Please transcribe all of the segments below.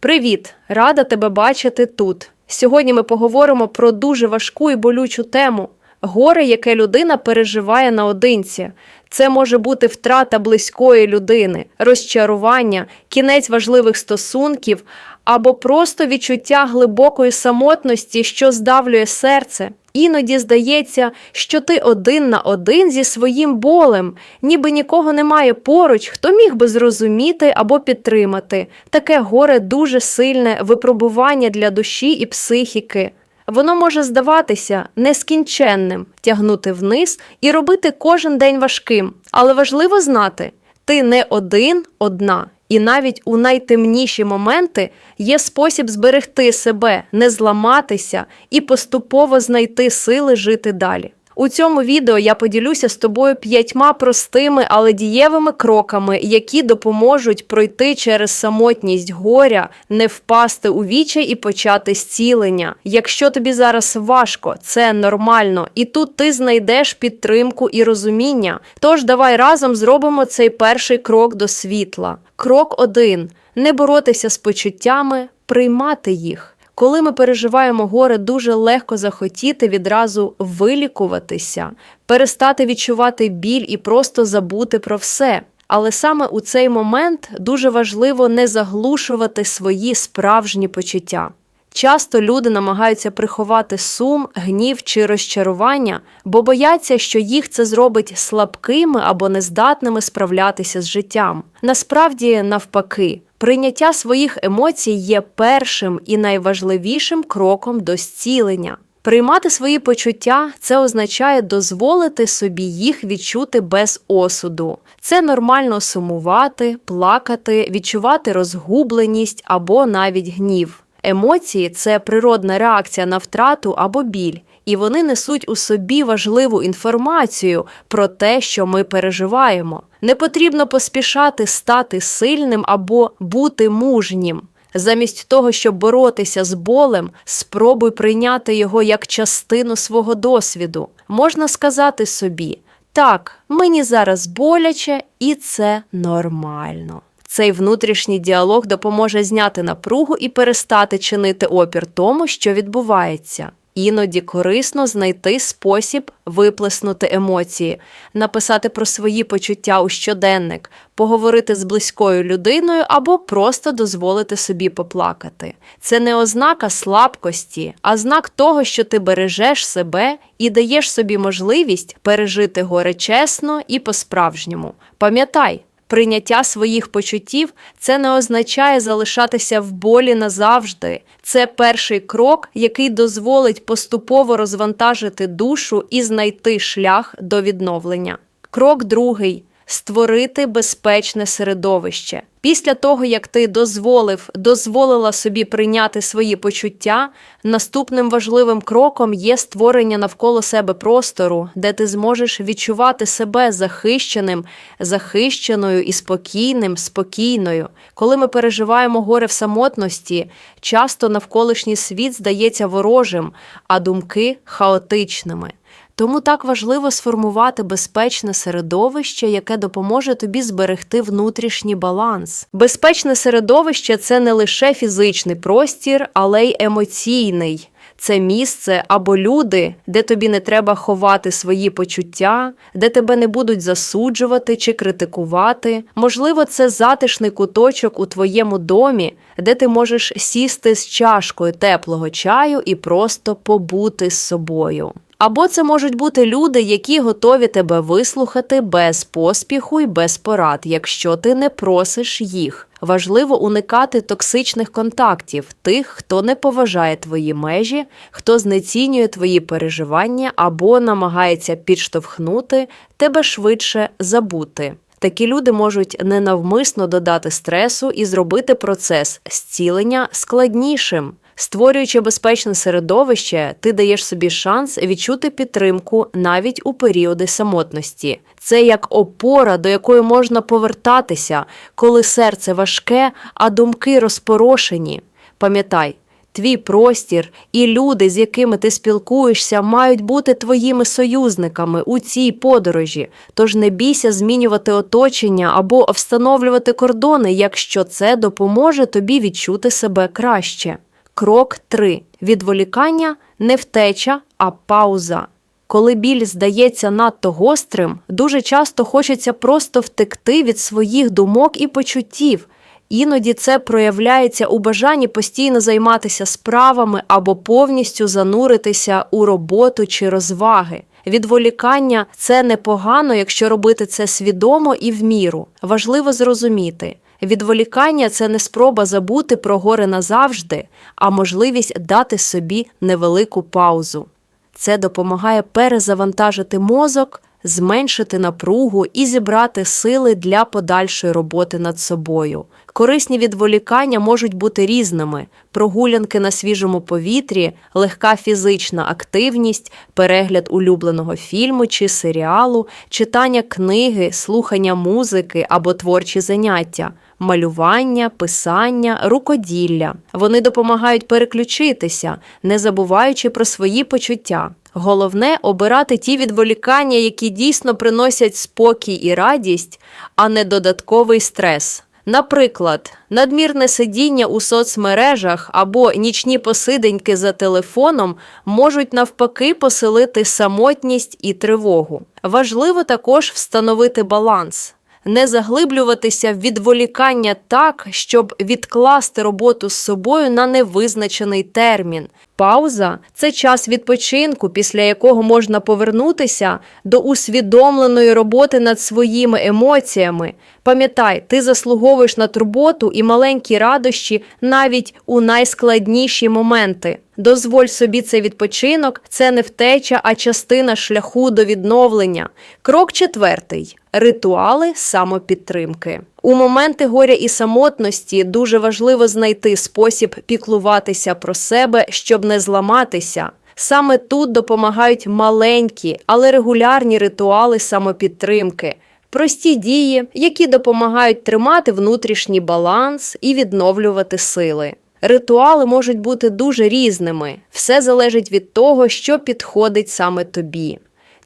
Привіт! Рада тебе бачити тут. Сьогодні ми поговоримо про дуже важку і болючу тему горе, яке людина переживає наодинці. Це може бути втрата близької людини, розчарування, кінець важливих стосунків або просто відчуття глибокої самотності, що здавлює серце. Іноді здається, що ти один на один зі своїм болем, ніби нікого немає поруч, хто міг би зрозуміти або підтримати. Таке горе дуже сильне випробування для душі і психіки. Воно може здаватися нескінченним, тягнути вниз і робити кожен день важким. Але важливо знати, ти не один одна, і навіть у найтемніші моменти є спосіб зберегти себе, не зламатися і поступово знайти сили жити далі. У цьому відео я поділюся з тобою п'ятьма простими, але дієвими кроками, які допоможуть пройти через самотність горя, не впасти у вічай і почати зцілення. Якщо тобі зараз важко, це нормально, і тут ти знайдеш підтримку і розуміння. Тож давай разом зробимо цей перший крок до світла. Крок один: не боротися з почуттями, приймати їх. Коли ми переживаємо горе, дуже легко захотіти відразу вилікуватися, перестати відчувати біль і просто забути про все. Але саме у цей момент дуже важливо не заглушувати свої справжні почуття. Часто люди намагаються приховати сум, гнів чи розчарування, бо бояться, що їх це зробить слабкими або нездатними справлятися з життям. Насправді, навпаки, прийняття своїх емоцій є першим і найважливішим кроком до зцілення. Приймати свої почуття це означає дозволити собі їх відчути без осуду. Це нормально сумувати, плакати, відчувати розгубленість або навіть гнів. Емоції це природна реакція на втрату або біль, і вони несуть у собі важливу інформацію про те, що ми переживаємо. Не потрібно поспішати стати сильним або бути мужнім. Замість того, щоб боротися з болем, спробуй прийняти його як частину свого досвіду. Можна сказати собі: так, мені зараз боляче, і це нормально. Цей внутрішній діалог допоможе зняти напругу і перестати чинити опір тому, що відбувається. Іноді корисно знайти спосіб виплеснути емоції, написати про свої почуття у щоденник, поговорити з близькою людиною або просто дозволити собі поплакати. Це не ознака слабкості, а знак того, що ти бережеш себе і даєш собі можливість пережити горе чесно і по-справжньому. Пам'ятай. Прийняття своїх почуттів це не означає залишатися в болі назавжди. Це перший крок, який дозволить поступово розвантажити душу і знайти шлях до відновлення. Крок другий створити безпечне середовище. Після того, як ти дозволив, дозволила собі прийняти свої почуття, наступним важливим кроком є створення навколо себе простору, де ти зможеш відчувати себе захищеним, захищеною і спокійним, спокійною. Коли ми переживаємо горе в самотності, часто навколишній світ здається ворожим, а думки хаотичними. Тому так важливо сформувати безпечне середовище, яке допоможе тобі зберегти внутрішній баланс. Безпечне середовище це не лише фізичний простір, але й емоційний. Це місце або люди, де тобі не треба ховати свої почуття, де тебе не будуть засуджувати чи критикувати. Можливо, це затишний куточок у твоєму домі, де ти можеш сісти з чашкою теплого чаю і просто побути з собою. Або це можуть бути люди, які готові тебе вислухати без поспіху і без порад, якщо ти не просиш їх. Важливо уникати токсичних контактів, тих, хто не поважає твої межі, хто знецінює твої переживання або намагається підштовхнути тебе швидше забути. Такі люди можуть ненавмисно додати стресу і зробити процес зцілення складнішим. Створюючи безпечне середовище, ти даєш собі шанс відчути підтримку навіть у періоди самотності. Це як опора, до якої можна повертатися, коли серце важке, а думки розпорошені. Пам'ятай, Твій простір і люди, з якими ти спілкуєшся, мають бути твоїми союзниками у цій подорожі. Тож не бійся змінювати оточення або встановлювати кордони, якщо це допоможе тобі відчути себе краще. Крок 3. Відволікання не втеча, а пауза. Коли біль здається надто гострим, дуже часто хочеться просто втекти від своїх думок і почуттів. Іноді це проявляється у бажанні постійно займатися справами або повністю зануритися у роботу чи розваги. Відволікання це непогано, якщо робити це свідомо і в міру. Важливо зрозуміти. Відволікання це не спроба забути про горе назавжди, а можливість дати собі невелику паузу. Це допомагає перезавантажити мозок, зменшити напругу і зібрати сили для подальшої роботи над собою. Корисні відволікання можуть бути різними: прогулянки на свіжому повітрі, легка фізична активність, перегляд улюбленого фільму чи серіалу, читання книги, слухання музики або творчі заняття. Малювання, писання, рукоділля. Вони допомагають переключитися, не забуваючи про свої почуття. Головне обирати ті відволікання, які дійсно приносять спокій і радість, а не додатковий стрес. Наприклад, надмірне сидіння у соцмережах або нічні посиденьки за телефоном можуть навпаки посилити самотність і тривогу. Важливо також встановити баланс. Не заглиблюватися в відволікання так, щоб відкласти роботу з собою на невизначений термін. Пауза це час відпочинку, після якого можна повернутися до усвідомленої роботи над своїми емоціями. Пам'ятай, ти заслуговуєш на турботу і маленькі радощі навіть у найскладніші моменти. Дозволь собі цей відпочинок, це не втеча, а частина шляху до відновлення. Крок четвертий ритуали самопідтримки. У моменти горя і самотності дуже важливо знайти спосіб піклуватися про себе, щоб не зламатися. Саме тут допомагають маленькі, але регулярні ритуали самопідтримки. Прості дії, які допомагають тримати внутрішній баланс і відновлювати сили. Ритуали можуть бути дуже різними, все залежить від того, що підходить саме тобі.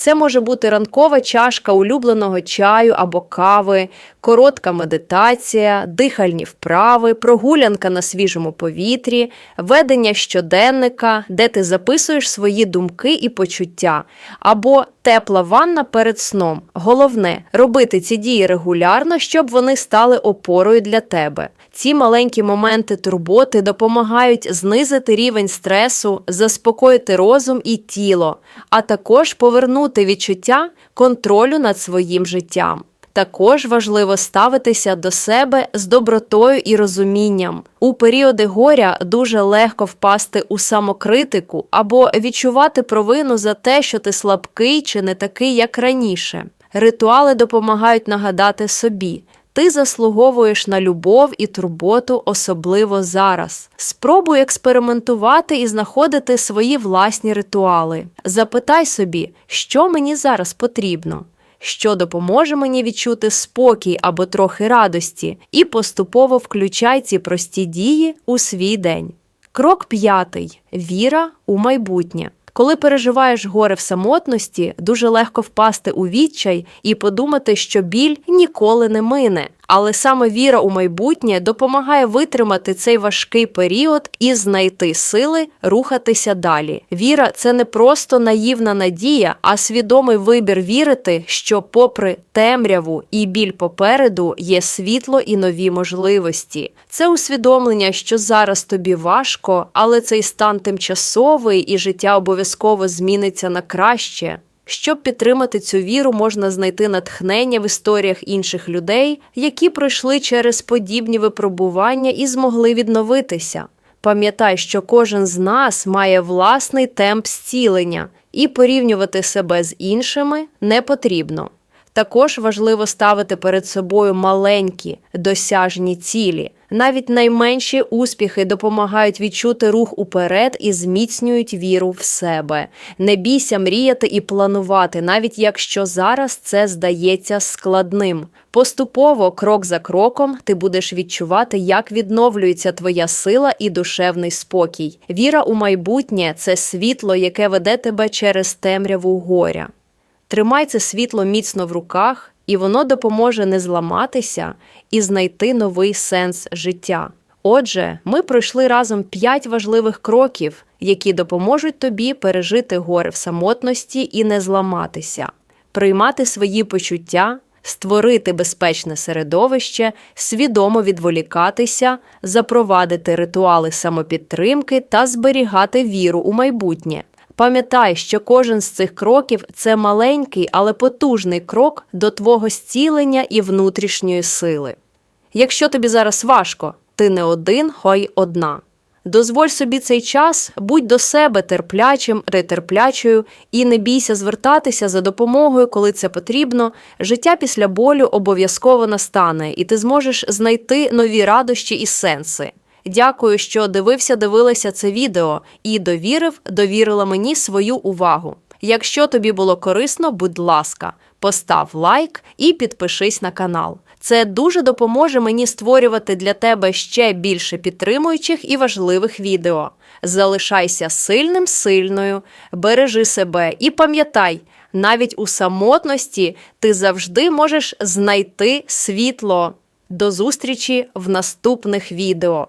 Це може бути ранкова чашка улюбленого чаю або кави, коротка медитація, дихальні вправи, прогулянка на свіжому повітрі, ведення щоденника, де ти записуєш свої думки і почуття, або тепла ванна перед сном. Головне робити ці дії регулярно, щоб вони стали опорою для тебе. Ці маленькі моменти турботи допомагають знизити рівень стресу, заспокоїти розум і тіло, а також повернути відчуття контролю над своїм життям. Також важливо ставитися до себе з добротою і розумінням. У періоди горя дуже легко впасти у самокритику або відчувати провину за те, що ти слабкий чи не такий, як раніше. Ритуали допомагають нагадати собі. Ти заслуговуєш на любов і турботу, особливо зараз. Спробуй експериментувати і знаходити свої власні ритуали. Запитай собі, що мені зараз потрібно, що допоможе мені відчути спокій або трохи радості, і поступово включай ці прості дії у свій день. Крок п'ятий віра у майбутнє. Коли переживаєш горе в самотності, дуже легко впасти у відчай і подумати, що біль ніколи не мине. Але саме віра у майбутнє допомагає витримати цей важкий період і знайти сили рухатися далі. Віра це не просто наївна надія, а свідомий вибір вірити, що, попри темряву і біль попереду, є світло і нові можливості. Це усвідомлення, що зараз тобі важко, але цей стан тимчасовий і життя обов'язково зміниться на краще. Щоб підтримати цю віру, можна знайти натхнення в історіях інших людей, які пройшли через подібні випробування і змогли відновитися. Пам'ятай, що кожен з нас має власний темп зцілення, і порівнювати себе з іншими не потрібно. Також важливо ставити перед собою маленькі досяжні цілі. Навіть найменші успіхи допомагають відчути рух уперед і зміцнюють віру в себе. Не бійся мріяти і планувати, навіть якщо зараз це здається складним. Поступово, крок за кроком, ти будеш відчувати, як відновлюється твоя сила і душевний спокій. Віра у майбутнє це світло, яке веде тебе через темряву горя. Тримай це світло міцно в руках, і воно допоможе не зламатися і знайти новий сенс життя. Отже, ми пройшли разом п'ять важливих кроків, які допоможуть тобі пережити горе в самотності і не зламатися, приймати свої почуття, створити безпечне середовище, свідомо відволікатися, запровадити ритуали самопідтримки та зберігати віру у майбутнє. Пам'ятай, що кожен з цих кроків це маленький, але потужний крок до твого зцілення і внутрішньої сили. Якщо тобі зараз важко, ти не один, хай одна. Дозволь собі цей час, будь до себе терплячим, ретерплячою і не бійся звертатися за допомогою, коли це потрібно. Життя після болю обов'язково настане, і ти зможеш знайти нові радощі і сенси. Дякую, що дивився, дивилася це відео і довірив, довірила мені свою увагу. Якщо тобі було корисно, будь ласка, постав лайк і підпишись на канал. Це дуже допоможе мені створювати для тебе ще більше підтримуючих і важливих відео. Залишайся сильним, сильною, бережи себе і пам'ятай, навіть у самотності ти завжди можеш знайти світло. До зустрічі в наступних відео.